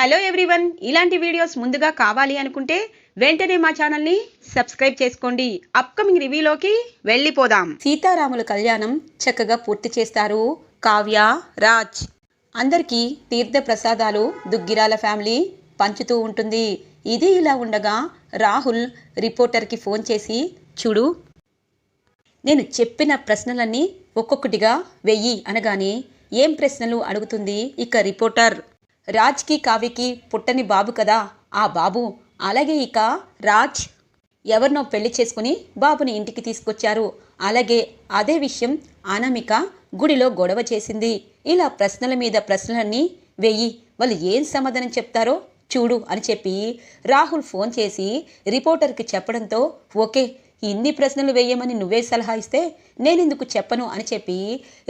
Hello everyone ఇలాంటి videos ముందుగా కావాలి అనుకుంటే వెంటనే మా ఛానల్ని సబ్స్క్రైబ్ చేసుకోండి. అప్కమింగ్ రివ్యూలోకి వెళ్ళిపోదాం. సీతారాముల కళ్యాణం చక్కగా పూర్తి చేస్తారు కావ్య రాజ్. అందరికీ తీర్థ ప్రసాదాలు దుగ్గిరాల ఫ్యామిలీ పంచుతూ ఉంటుంది. ఇది ఇలా ఉండగా రాహుల్ రిపోర్టర్కి ఫోన్ చేసి చూడు నేను చెప్పిన ప్రశ్నలన్నీ ఒక్కొక్కటిగా వెయ్యి అనగానే ఏం ప్రశ్నలు అడుగుతుంది ఇక రిపోర్టర్? రాజ్కి కావ్యకి పుట్టని బాబు కదా. ఆ బాబు. అలాగే ఇక రాజ్. ఎవరినో పెళ్ళి చేసుకుని బాబుని ఇంటికి తీసుకొచ్చారు. అలాగే అదే విషయం అనామిక గుడిలో గొడవ చేసింది. ఇలా ప్రశ్నల మీద ప్రశ్నలన్నీ వెయ్యి వాళ్ళు ఏం సమాధానం చెప్తారో చూడు అని చెప్పి రాహుల్ ఫోన్ చేసి రిపోర్టర్కి చెప్పడంతో ఓకే ఇన్ని ప్రశ్నలు వేయమని నువ్వే సలహా ఇస్తే నేనెందుకు చెప్పను అని చెప్పి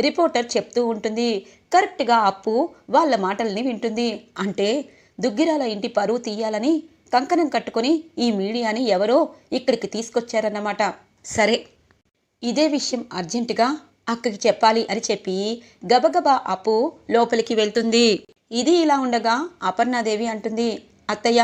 రిపోర్టర్ చెప్తూ ఉంటుంది. కరెక్ట్గా అప్పు వాళ్ళ మాటల్ని వింటుంది. అంటే దుగ్గిరాల ఇంటి పరువు తీయాలని కంకణం కట్టుకొని ఈ మీడియాని ఎవరో ఇక్కడికి తీసుకొచ్చారన్నమాట. సరే ఇదే విషయం అర్జెంటుగా అక్కకి చెప్పాలి అని చెప్పి గబగబా అప్పు లోపలికి వెళ్తుంది. ఇది ఇలా ఉండగా అపర్ణాదేవి అంటుంది అత్తయ్య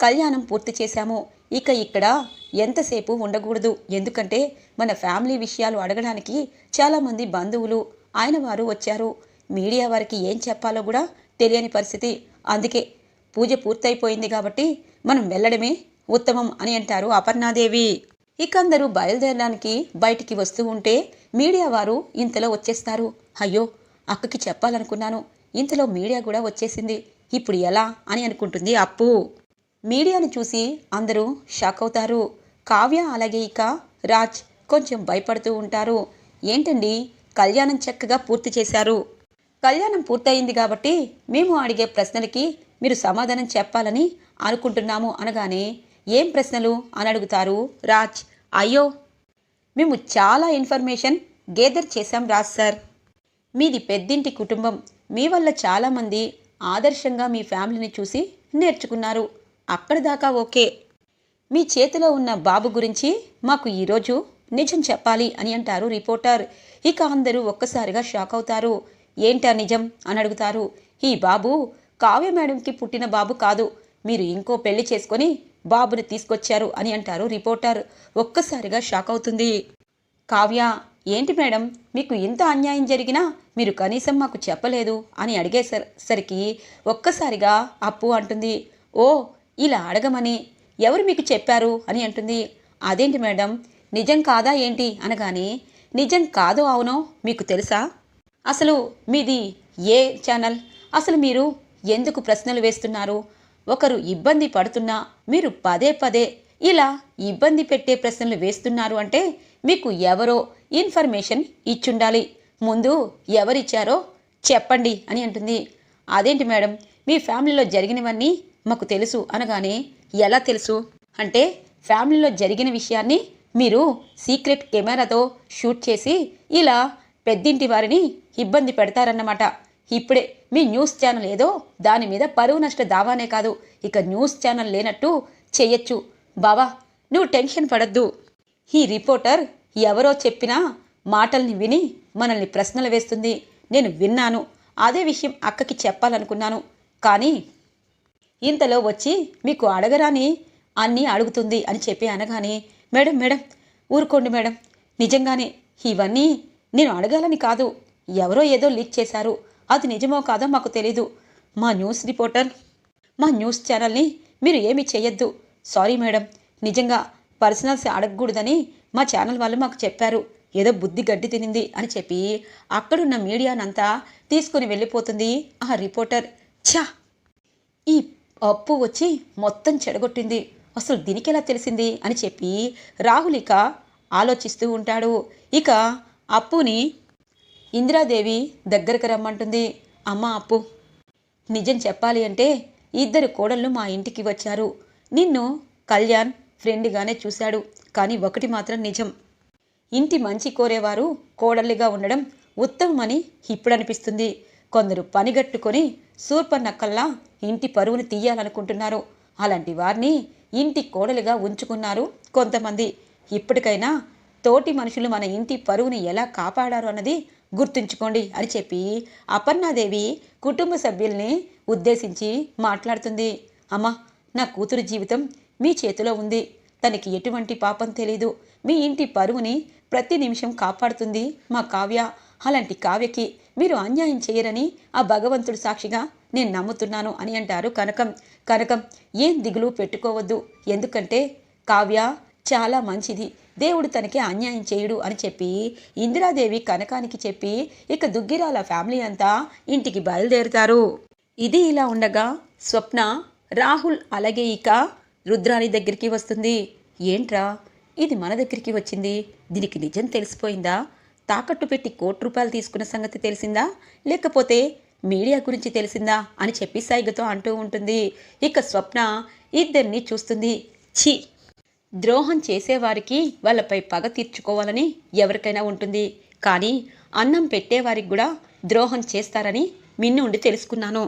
కళ్యాణం పూర్తి చేశాము. ఇక ఇక్కడ ఎంతసేపు ఉండకూడదు. ఎందుకంటే మన ఫ్యామిలీ విషయాలు అడగడానికి చాలామంది బంధువులు ఆయన వారు వచ్చారు. మీడియా వారికి ఏం చెప్పాలో కూడా తెలియని పరిస్థితి. అందుకే పూజ పూర్తయిపోయింది కాబట్టి మనం వెళ్ళడమే ఉత్తమం అని అంటారు అపర్ణాదేవి. ఇక అందరూ బయలుదేరడానికి బయటికి వస్తూ ఉంటే మీడియా వారు ఇంతలో వచ్చేస్తారు. అయ్యో అక్కకి చెప్పాలనుకున్నాను. ఇంతలో మీడియా కూడా వచ్చేసింది. ఇప్పుడు ఎలా అని అనుకుంటుంది అప్పు. మీడియాను చూసి అందరూ షాక్ అవుతారు. కావ్య అలాగే ఇక రాజ్ కొంచెం భయపడుతూ ఉంటారు. ఏంటండి? కళ్యాణం చక్కగా పూర్తి చేశారు. కళ్యాణం పూర్తయింది కాబట్టి మేము అడిగే ప్రశ్నలకి మీరు సమాధానం చెప్పాలని అనుకుంటున్నాము అనగానే ఏం ప్రశ్నలు అని అడుగుతారు రాజ్. అయ్యో! మేము చాలా ఇన్ఫర్మేషన్ గేదర్ చేశాం రాజ్ సార్. మీది పెద్దింటి కుటుంబం. మీ వల్ల చాలామంది ఆదర్శంగా మీ ఫ్యామిలీని చూసి నేర్చుకున్నారు. అక్కడ దాకా ఓకే. మీ చేతిలో ఉన్న బాబు గురించి మాకు ఈరోజు నిజం చెప్పాలి అని అంటారు రిపోర్టర్. ఇక అందరూ ఒక్కసారిగా షాక్ అవుతారు. ఏంటా నిజం? అని అడుగుతారు. ఈ బాబు కావ్య మేడంకి పుట్టిన బాబు కాదు. మీరు ఇంకో పెళ్ళి చేసుకొని బాబుని తీసుకొచ్చారు అని అంటారు రిపోర్టర్. ఒక్కసారిగా షాక్ అవుతుంది. కావ్య ఏంటి మేడం? మీకు ఇంత అన్యాయం జరిగినా మీరు కనీసం మాకు చెప్పలేదు అని అడిగేసరికి ఒక్కసారిగా అప్పు అంటుంది. ఓ ఇలా అడగమని. ఎవరు మీకు చెప్పారు? అని అంటుంది. అదేంటి మేడం? నిజం కాదా ఏంటి? అనగానే నిజం కాదో అవునో మీకు తెలుసా? అసలు మీది ఏ ఛానల్? అసలు మీరు ఎందుకు ప్రశ్నలు వేస్తున్నారు? ఒకరు ఇబ్బంది పడుతున్నా మీరు పదే పదే ఇలా ఇబ్బంది పెట్టే ప్రశ్నలు వేస్తున్నారు అంటే మీకు ఎవరో ఇన్ఫర్మేషన్ ఇచ్చుండాలి. ముందు ఎవరిచ్చారో చెప్పండి అని అంటుంది. అదేంటి మేడం? మీ ఫ్యామిలీలో జరిగినవన్నీ మాకు తెలుసు అనగానే ఎలా తెలుసు? అంటే ఫ్యామిలీలో జరిగిన విషయాన్ని మీరు సీక్రెట్ కెమెరాతో షూట్ చేసి ఇలా పెద్దింటి వారిని ఇబ్బంది పెడతారన్నమాట. ఇప్పుడే మీ న్యూస్ ఛానల్ ఏదో దాని మీద పరువు నష్ట దావానే కాదు. ఇక న్యూస్ ఛానల్ లేనట్టు చెయ్యొచ్చు. బావా నువ్వు టెన్షన్ పడద్దు. ఈ రిపోర్టర్ ఎవరో చెప్పిన మాటల్ని విని మనల్ని ప్రశ్నలు వేస్తుంది. నేను విన్నాను. అదే విషయం అక్కకి చెప్పాలనుకున్నాను. కానీ ఇంతలో వచ్చి మీకు అడగరాని అన్నీ అడుగుతుంది అని చెప్పి అనగానే మేడం మేడం ఊరుకోండి మేడం. నిజంగానే ఇవన్నీ నేను అడగాలని కాదు. ఎవరో ఏదో లీక్ చేశారు. అది నిజమో కాదో మాకు తెలీదు. మా న్యూస్ రిపోర్టర్ మా న్యూస్ ఛానల్ని మీరు ఏమీ చేయొద్దు. Sorry madam. నిజంగా పర్సనల్స్ అడగకూడదని మా ఛానల్ వాళ్ళు మాకు చెప్పారు. ఏదో బుద్ధి గడ్డి తినింది అని చెప్పి అక్కడున్న మీడియానంతా తీసుకుని వెళ్ళిపోతుంది ఆ రిపోర్టర్. ఛా! ఈ అప్పు వచ్చి మొత్తం చెడగొట్టింది. అసలు దీనికి ఎలా తెలిసింది? అని చెప్పి రాహుల్ ఇక ఆలోచిస్తూ ఉంటాడు. ఇక అప్పుని ఇందిరాదేవి దగ్గరకు రమ్మంటుంది. అమ్మ అప్పు నిజం చెప్పాలి అంటే ఇద్దరు కోడళ్ళు మా ఇంటికి వచ్చారు. నిన్ను కళ్యాణ్ ఫ్రెండ్గానే చూశాడు. కానీ ఒకటి మాత్రం నిజం. ఇంటి మంచి కోరేవారు కోడళ్ళిగా ఉండడం ఉత్తమమని ఇప్పుడు అనిపిస్తుంది కొందరు పనిగట్టుకొని సూర్పన్నక్కల్లా ఇంటి పరువుని తీయాలనుకుంటున్నారు. అలాంటి వారిని ఇంటి కోడలుగా ఉంచుకున్నారు కొంతమంది. ఇప్పటికైనా తోటి మనుషులు మన ఇంటి పరువుని ఎలా కాపాడారు అన్నది గుర్తుంచుకోండి అని చెప్పి అపర్ణాదేవి కుటుంబ సభ్యుల్ని ఉద్దేశించి మాట్లాడుతుంది. అమ్మా నా కూతురు జీవితం మీ చేతిలో ఉంది. తనకి ఎటువంటి పాపం తెలీదు. మీ ఇంటి పరువుని ప్రతి నిమిషం కాపాడుతుంది మా కావ్య. అలాంటి కావ్యకి మీరు అన్యాయం చేయరని ఆ భగవంతుడు సాక్షిగా నేను నమ్ముతున్నాను అని అంటారు కనకం. కనకం ఏం దిగులు పెట్టుకోవద్దు. ఎందుకంటే కావ్య చాలా మంచిది. దేవుడు తనకి అన్యాయం చేయుడు అని చెప్పి ఇందిరాదేవి కనకానికి చెప్పి ఇక దుగ్గిరాల ఫ్యామిలీ అంతా ఇంటికి బయలుదేరుతారు. ఇది ఇలా ఉండగా స్వప్న రాహుల్ అలాగే ఇక రుద్రాణి దగ్గరికి వస్తుంది. ఏంట్రా? ఇది మన దగ్గరికి వచ్చింది. దీనికి నిజం తెలిసిపోయిందా? తాకట్టు పెట్టి కోటి రూపాయలు తీసుకున్న సంగతి తెలిసిందా? లేకపోతే మీడియా గురించి తెలిసిందా? అని చెప్పి సైగతో అంటూ ఉంటుంది. ఇక స్వప్న ఇద్దరిని చూస్తుంది. ఛీ! ద్రోహం చేసేవారికి వాళ్ళపై పగ తీర్చుకోవాలని ఎవరికైనా ఉంటుంది. కానీ అన్నం పెట్టేవారికి కూడా ద్రోహం చేస్తారని మిన్ను ఉండి తెలుసుకున్నాను.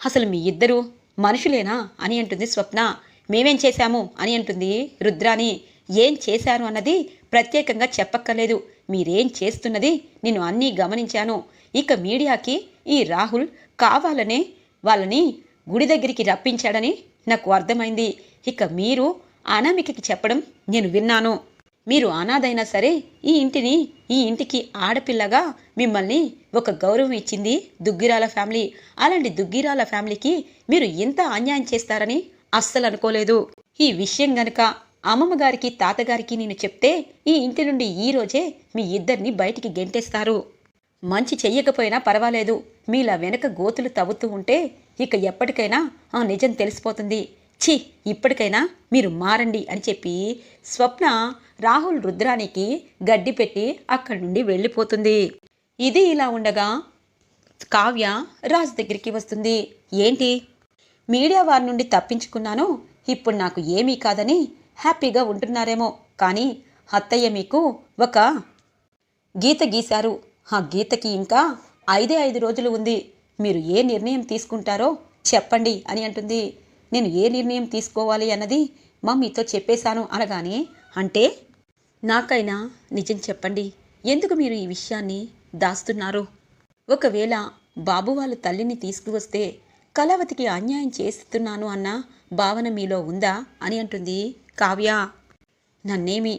అసలు మీ ఇద్దరు మనుషులేనా? అని అంటుంది స్వప్న. మేమేం చేశాము? అని అంటుంది రుద్రాని ఏం చేశారు అన్నది ప్రత్యేకంగా చెప్పక్కర్లేదు. మీరేం చేస్తున్నది? నేను అన్నీ గమనించాను. ఇక మీడియాకి ఈ రాహుల్ కావాలనే వాళ్ళని గుడి దగ్గరికి రప్పించాడని నాకు అర్థమైంది. ఇక మీరు అనామికకి చెప్పడం నేను విన్నాను. మీరు అనాథైనా సరే ఈ ఇంటిని ఈ ఇంటికి ఆడపిల్లగా మిమ్మల్ని ఒక గౌరవం ఇచ్చింది దుగ్గిరాల ఫ్యామిలీ. అలాంటి దుగ్గిరాల ఫ్యామిలీకి మీరు ఇంత అన్యాయం చేస్తారని అస్సలు అనుకోలేదు. ఈ విషయం గనక అమ్మమ్మ గారికి తాతగారికి నేను చెప్తే ఈ ఇంటి నుండి ఈ రోజే మీ ఇద్దరిని బయటికి గెంటేస్తారు. మంచి చెయ్యకపోయినా పర్వాలేదు. మీలా వెనక గోతులు తవ్వుతూ ఉంటే ఇక ఎప్పటికైనా ఆ నిజం తెలిసిపోతుంది. ఛీ ఇప్పటికైనా మీరు మారండి అని చెప్పి స్వప్న రాహుల్ రుద్రానికి గడ్డి పెట్టి అక్కడి నుండి వెళ్ళిపోతుంది. ఇది ఇలా ఉండగా కావ్య రాజు దగ్గరికి వస్తుంది. ఏంటి? మీడియా వారి నుండి తప్పించుకున్నాను. ఇప్పుడు నాకు ఏమీ కాదని హ్యాపీగా ఉంటున్నారేమో. కానీ అత్తయ్య మీకు ఒక గీత గీశారు. ఆ గీతకి ఇంకా ఐదే ఐదు రోజులు ఉంది. మీరు ఏ నిర్ణయం తీసుకుంటారో చెప్పండి అని అంటుంది. నేను ఏ నిర్ణయం తీసుకోవాలి అన్నది మమ్మీతో చెప్పేశాను అనగానే అంటే నాకైనా నిజం చెప్పండి. ఎందుకు మీరు ఈ విషయాన్ని దాస్తున్నారు? ఒకవేళ బాబు వాళ్ళ తల్లిని తీసుకువస్తే కళావతికి అన్యాయం చేస్తున్నాను అన్న భావన మీలో ఉందా? అని అంటుంది. కావ్య. నన్నేమి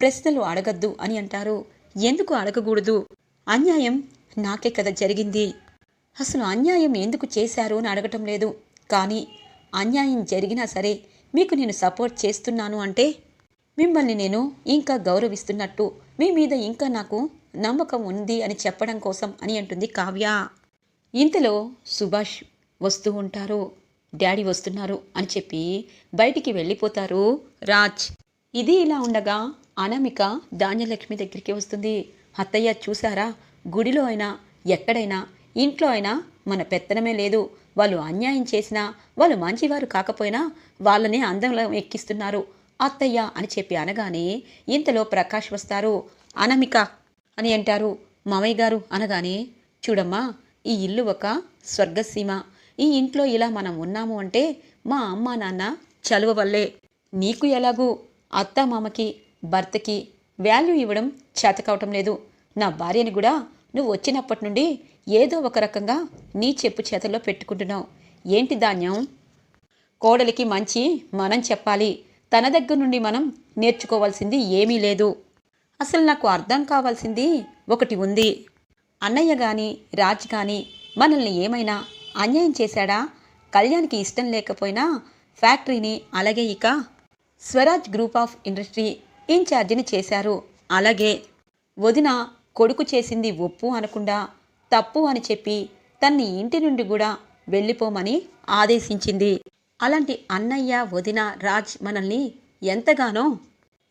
ప్రశ్నలు అడగద్దు అని అంటారు. ఎందుకు అడగకూడదు? అన్యాయం నాకే కదా జరిగింది. అసలు అన్యాయం ఎందుకు చేశారు అని అడగటం లేదు. కానీ అన్యాయం జరిగినా సరే మీకు నేను సపోర్ట్ చేస్తున్నాను అంటే మిమ్మల్ని నేను ఇంకా గౌరవిస్తున్నట్టు మీ మీద ఇంకా నాకు నమ్మకం ఉంది అని చెప్పడం కోసం అని అంటుంది కావ్య. ఇంతలో సుభాష్ వస్తూ ఉంటారు. డాడీ వస్తున్నారు అని చెప్పి బయటికి వెళ్ళిపోతారు రాజ్. ఇది ఇలా ఉండగా అనామిక ధాన్యలక్ష్మి దగ్గరికి వస్తుంది. అత్తయ్య చూసారా గుడిలో అయినా ఎక్కడైనా ఇంట్లో అయినా మన పెత్తనమే లేదు. వాళ్ళు అన్యాయం చేసినా వాళ్ళు మంచివారు కాకపోయినా వాళ్ళనే అందంలో ఎక్కిస్తున్నారు. అత్తయ్య అని చెప్పి అనగానే ఇంతలో ప్రకాష్ వస్తారు. అనమిక అని అంటారు. మామయ్య గారు అనగానే చూడమ్మా ఈ ఇల్లు ఒక స్వర్గసీమ. ఈ ఇంట్లో ఇలా మనం ఉన్నాము అంటే మా అమ్మ నాన్న చలువ వల్లే. నీకు ఎలాగూ అత్త మామకి భర్తకి వాల్యూ ఇవ్వడం చేతకావటం లేదు. నా భార్యని కూడా నువ్వు వచ్చినప్పటి నుండి ఏదో ఒక రకంగా నీ చెప్పు చేతల్లో పెట్టుకుంటున్నావు. ఏంటి ధాన్యం? కోడలికి మంచి మనం చెప్పాలి. తన దగ్గర నుండి మనం నేర్చుకోవాల్సింది ఏమీ లేదు. అసలు నాకు అర్థం కావాల్సింది ఒకటి ఉంది. అన్నయ్య కానీ రాజ్ కానీ మనల్ని ఏమైనా అన్యాయం చేశాడా? కళ్యాణ్కి ఇష్టం లేకపోయినా ఫ్యాక్టరీని అలాగే ఇక స్వరాజ్ గ్రూప్ ఆఫ్ ఇండస్ట్రీ ఇన్ఛార్జిని చేశారు. అలాగే వదిన కొడుకు చేసింది ఒప్పు అనకుండా తప్పు అని చెప్పి తన్ని ఇంటి నుండి కూడా వెళ్ళిపోమని ఆదేశించింది. అలాంటి అన్నయ్య వదిన రాజ్ మనల్ని ఎంతగానో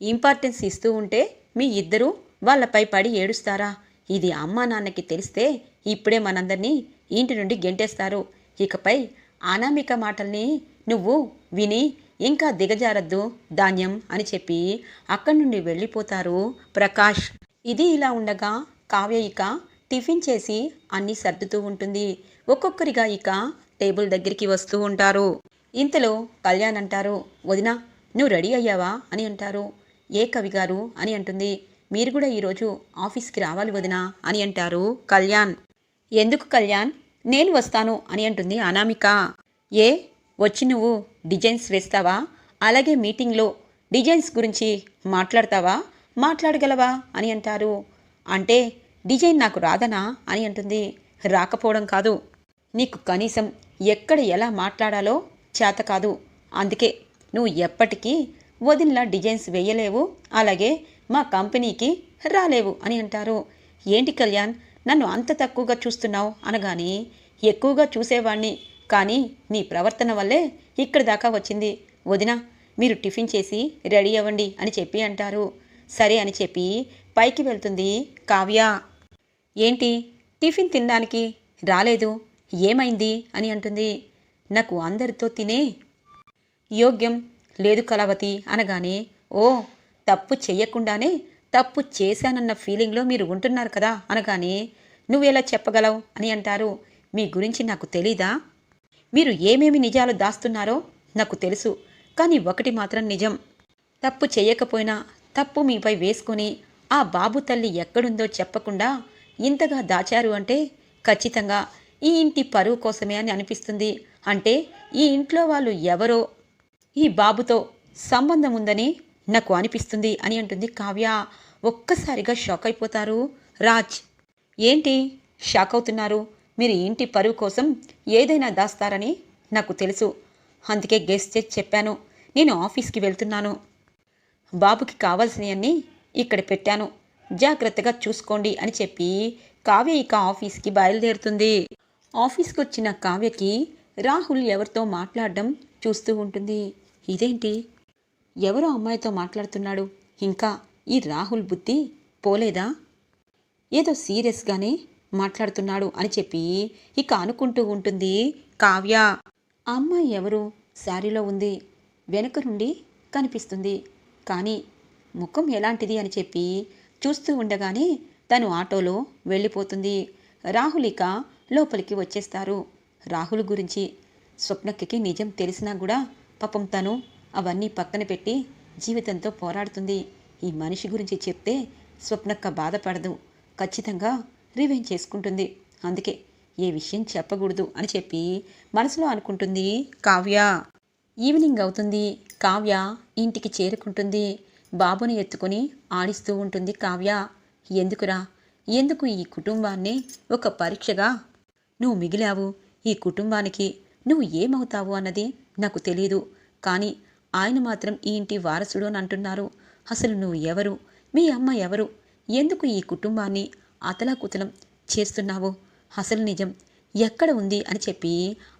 ఇంపార్టెన్స్ ఇస్తూ ఉంటే మీ ఇద్దరూ వాళ్ళపై పడి ఏడుస్తారా? ఇది అమ్మా నాన్నకి తెలిస్తే ఇప్పుడే మనందరినీ ఇంటి నుండి గెంటేస్తారు. ఇకపై అనామిక మాటల్ని నువ్వు విని ఇంకా దిగజారద్దు ధాన్యం అని చెప్పి అక్కడి నుండి వెళ్ళిపోతారు ప్రకాష్. ఇది ఇలా ఉండగా కావ్య ఇక టిఫిన్ చేసి అన్నీ సర్దుతూ ఉంటుంది. ఒక్కొక్కరిగా ఇక టేబుల్ దగ్గరికి వస్తూ ఉంటారు. ఇంతలో కళ్యాణ్ అంటారు వదినా నువ్వు రెడీ అయ్యావా? అని అంటారు. ఏ కవి గారు? అని అంటుంది. మీరు కూడా ఈరోజు ఆఫీస్కి రావాలి వదినా అని అంటారు కళ్యాణ్. ఎందుకు కళ్యాణ్? నేను వస్తాను అని అంటుంది అనామిక. ఏ? వచ్చి నువ్వు డిజైన్స్ వేస్తావా? అలాగే మీటింగ్లో డిజైన్స్ గురించి మాట్లాడతావా? మాట్లాడగలవా? అని అంటారు. అంటే డిజైన్ నాకు రాదనా? అని అంటుంది. రాకపోవడం కాదు. నీకు కనీసం ఎక్కడ ఎలా మాట్లాడాలో చేత కాదు. అందుకే నువ్వు ఎప్పటికీ వదిలిన డిజైన్స్ వేయలేవు. అలాగే మా కంపెనీకి రాలేవు అని అంటారు. ఏంటి కళ్యాణ్? నన్ను అంత తక్కువగా చూస్తున్నావు అనగాని ఎక్కువగా చూసేవాణ్ణి. కానీ నీ ప్రవర్తన వల్లే ఇక్కడి దాకా వచ్చింది. వదిన మీరు టిఫిన్ చేసి రెడీ అవ్వండి అని చెప్పి అంటారు. సరే అని చెప్పి పైకి వెళ్తుంది కావ్య. ఏంటి? టిఫిన్ తినడానికి రాలేదు. ఏమైంది? అని అంటుంది. నాకు అందరితో తినే యోగ్యం లేదు కళావతి అనగానే ఓ తప్పు చెయ్యకుండానే తప్పు చేశానన్న ఫీలింగ్లో మీరు ఉంటున్నారు కదా అనగానే నువ్వెలా చెప్పగలవు? అని అంటారు. మీ గురించి నాకు తెలీదా? మీరు ఏమేమి నిజాలు దాస్తున్నారో నాకు తెలుసు. కానీ ఒకటి మాత్రం నిజం. తప్పు చేయకపోయినా తప్పు మీపై వేసుకొని ఆ బాబు తల్లి ఎక్కడుందో చెప్పకుండా ఇంతగా దాచారు అంటే ఖచ్చితంగా ఈ ఇంటి పరువు కోసమే అని అనిపిస్తుంది. అంటే ఈ ఇంట్లో వాళ్ళు ఎవరో ఈ బాబుతో సంబంధం ఉందని నాకు అనిపిస్తుంది అని అంటుంది కావ్య. ఒక్కసారిగా షాక్ అయిపోతారు. రాజ్ ఏంటి? షాక్ అవుతున్నారు మీరు ఇంటి పరువు కోసం ఏదైనా దాస్తారని నాకు తెలుసు. అందుకే గెస్ట్ చేసి చెప్పాను. నేను ఆఫీస్కి వెళ్తున్నాను. బాబుకి కావాల్సినవన్నీ ఇక్కడ పెట్టాను. జాగ్రత్తగా చూసుకోండి అని చెప్పి కావ్య ఇక ఆఫీస్కి బయలుదేరుతుంది. ఆఫీస్కి వచ్చిన కావ్యకి రాహుల్ ఎవరితో మాట్లాడడం చూస్తూ ఉంటుంది. ఇదేంటి? ఎవరో అమ్మాయితో మాట్లాడుతున్నాడు. ఇంకా ఈ రాహుల్ బుద్ధి పోలేదా? ఏదో సీరియస్గానే మాట్లాడుతున్నాడు అని చెప్పి ఇక అనుకుంటూ ఉంటుంది కావ్య. ఆ అమ్మాయి ఎవరు? శారీలో ఉంది. వెనుక నుండి కనిపిస్తుంది. కానీ ముఖం ఎలాంటిది అని చెప్పి చూస్తూ ఉండగానే తను ఆటోలో వెళ్ళిపోతుంది. రాహుల్ ఇక లోపలికి వచ్చేస్తారు. రాహుల్ గురించి స్వప్నక్కకి నిజం తెలిసినా కూడా పాపం తను అవన్నీ పక్కన పెట్టి జీవితంతో పోరాడుతుంది. ఈ మనిషి గురించి చెప్తే స్వప్నక్క బాధపడదు. ఖచ్చితంగా రివెంజ్ చేసుకుంటుంది. అందుకే ఏ విషయం చెప్పకూడదు అని చెప్పి మనసులో అనుకుంటుంది కావ్య. ఈవినింగ్ అవుతుంది. కావ్య ఇంటికి చేరుకుంటుంది. బాబుని ఎత్తుకొని ఆడిస్తూ ఉంటుంది కావ్య. ఎందుకురా? ఎందుకు ఈ కుటుంబాన్ని ఒక పరీక్షగా? నువ్వు మిగిలావు. ఈ కుటుంబానికి నువ్వు ఏమవుతావు అన్నది నాకు తెలియదు కానీ ఆయన మాత్రం ఈ ఇంటి వారసుడు అని అంటున్నారు. అసలు నువ్వు ఎవరు? మీ అమ్మ ఎవరు? ఎందుకు ఈ కుటుంబాన్ని అతలాకుతలం చేస్తున్నావు? అసలు నిజం ఎక్కడ ఉంది అని చెప్పి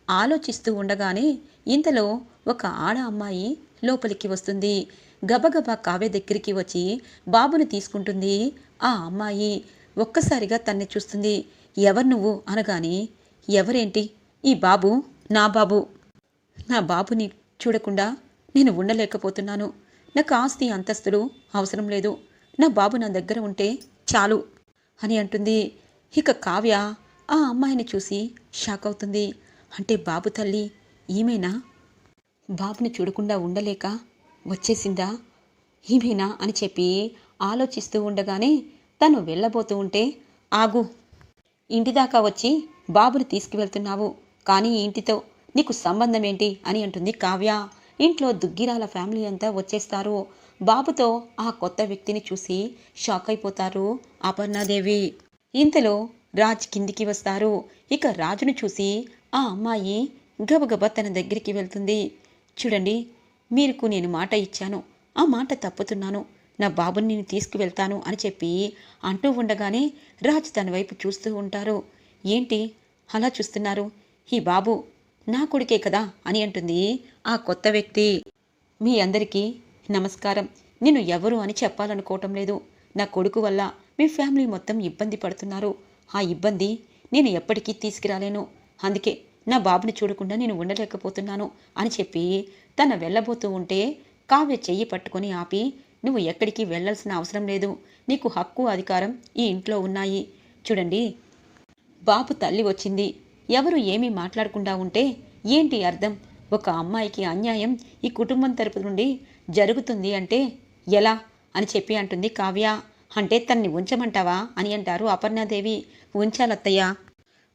ఆలోచిస్తూ ఉండగానే ఇంతలో ఒక ఆడ అమ్మాయి లోపలికి వస్తుంది. గబగబా కావ్య దగ్గరికి వచ్చి బాబుని తీసుకుంటుంది. ఆ అమ్మాయి ఒక్కసారిగా తన్ని చూస్తుంది. ఎవరు నువ్వు అనగానే ఎవరేంటి? ఈ బాబు నా బాబు. నా బాబుని చూడకుండా నేను ఉండలేకపోతున్నాను. నాకు ఆస్తి అంతస్తులు అవసరం లేదు. నా బాబు నా దగ్గర ఉంటే చాలు అని అంటుంది. ఇక కావ్య ఆ అమ్మాయిని చూసి షాక్ అవుతుంది. అంటే బాబు తల్లి ఈమెనా? బాబుని చూడకుండా ఉండలేక వచ్చేసిందా? ఈమెనా అని చెప్పి ఆలోచిస్తూ ఉండగానే తను వెళ్ళబోతూ ఉంటే ఆగు ఇంటి దాకా వచ్చి బాబుని తీసుకువెళ్తున్నావు కానీ ఇంటితో నీకు సంబంధం ఏంటి? అని అంటుంది కావ్య. ఇంట్లో దుగ్గిరాల ఫ్యామిలీ అంతా వచ్చేస్తారు. బాబుతో ఆ కొత్త వ్యక్తిని చూసి షాక్ అయిపోతారు అపర్ణాదేవి. ఇంతలో రాజ్ కిందికి వస్తారు. ఇక రాజును చూసి ఆ అమ్మాయి గబగబా తన దగ్గరికి వెళ్తుంది. చూడండి మీరుకు నేను మాట ఇచ్చాను. ఆ మాట తప్పుతున్నాను. నా బాబుని నేను తీసుకువెళ్తాను అని చెప్పి అంటూ ఉండగానే రాజ్ తన వైపు చూస్తూ ఉంటారు. ఏంటి? అలా చూస్తున్నారు? ఈ బాబు నా కొడుకే కదా అని అంటుంది ఆ కొత్త వ్యక్తి. మీ అందరికీ నమస్కారం. నేను ఎవరు అని చెప్పాలనుకోవటం లేదు. నా కొడుకు వల్ల మీ ఫ్యామిలీ మొత్తం ఇబ్బంది పడుతున్నారు. ఆ ఇబ్బంది నేను ఎప్పటికీ తీసుకురాలేను. అందుకే నా బాబుని చూడకుండా నేను ఉండలేకపోతున్నాను అని చెప్పి తన వెళ్ళబోతూ ఉంటే కావ్య చెయ్యి పట్టుకొని ఆపి నువ్వు ఎక్కడికి వెళ్ళాల్సిన అవసరం లేదు. నీకు హక్కు అధికారం ఈ ఇంట్లో ఉన్నాయి. చూడండి బాబు తల్లి వచ్చింది. ఎవరు ఏమీ మాట్లాడకుండా ఉంటే ఏంటి అర్థం? ఒక అమ్మాయికి అన్యాయం ఈ కుటుంబం తరపు నుండి జరుగుతుంది అంటే ఎలా అని చెప్పి అంటుంది కావ్య. అంటే తన్ని ఉంచమంటావా అని అంటారు అపర్ణాదేవి. ఉంచాలత్తయ్య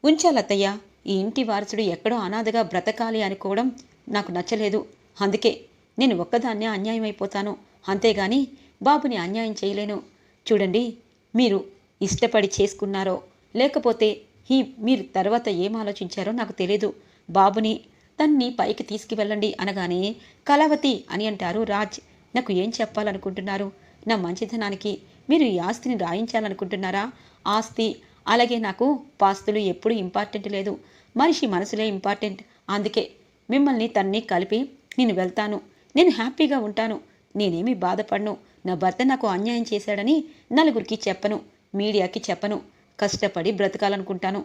ఉంచాలత్తయ్య ఈ ఇంటి వారసుడు ఎక్కడో అనాథగా బ్రతకాలి అనుకోవడం నాకు నచ్చలేదు. అందుకే నేను ఒక్కదాన్నే అన్యాయం అయిపోతాను అంతేగాని బాబుని అన్యాయం చేయలేను. చూడండి మీరు ఇష్టపడి చేసుకున్నారో లేకపోతే ఈ మీరు తర్వాత ఏం ఆలోచించారో నాకు తెలియదు బాబుని తన్ని పైకి తీసుకువెళ్ళండి అనగానే కళావతి అని అంటారు రాజ్. నాకు ఏం చెప్పాలనుకుంటున్నారు? నా మంచితనానికి మీరు ఈ ఆస్తిని రాయించాలనుకుంటున్నారా? ఆస్తి అలాగే నాకు పాస్తులు ఎప్పుడూ ఇంపార్టెంట్ లేదు. మనిషి మనసులే ఇంపార్టెంట్. అందుకే మిమ్మల్ని తన్ని కలిపి నేను వెళ్తాను. నేను హ్యాపీగా ఉంటాను. నేనేమీ బాధపడను. నా భర్త నాకు అన్యాయం చేశాడని నలుగురికి చెప్పను. మీడియాకి చెప్పను. కష్టపడి బ్రతకాలనుకుంటాను.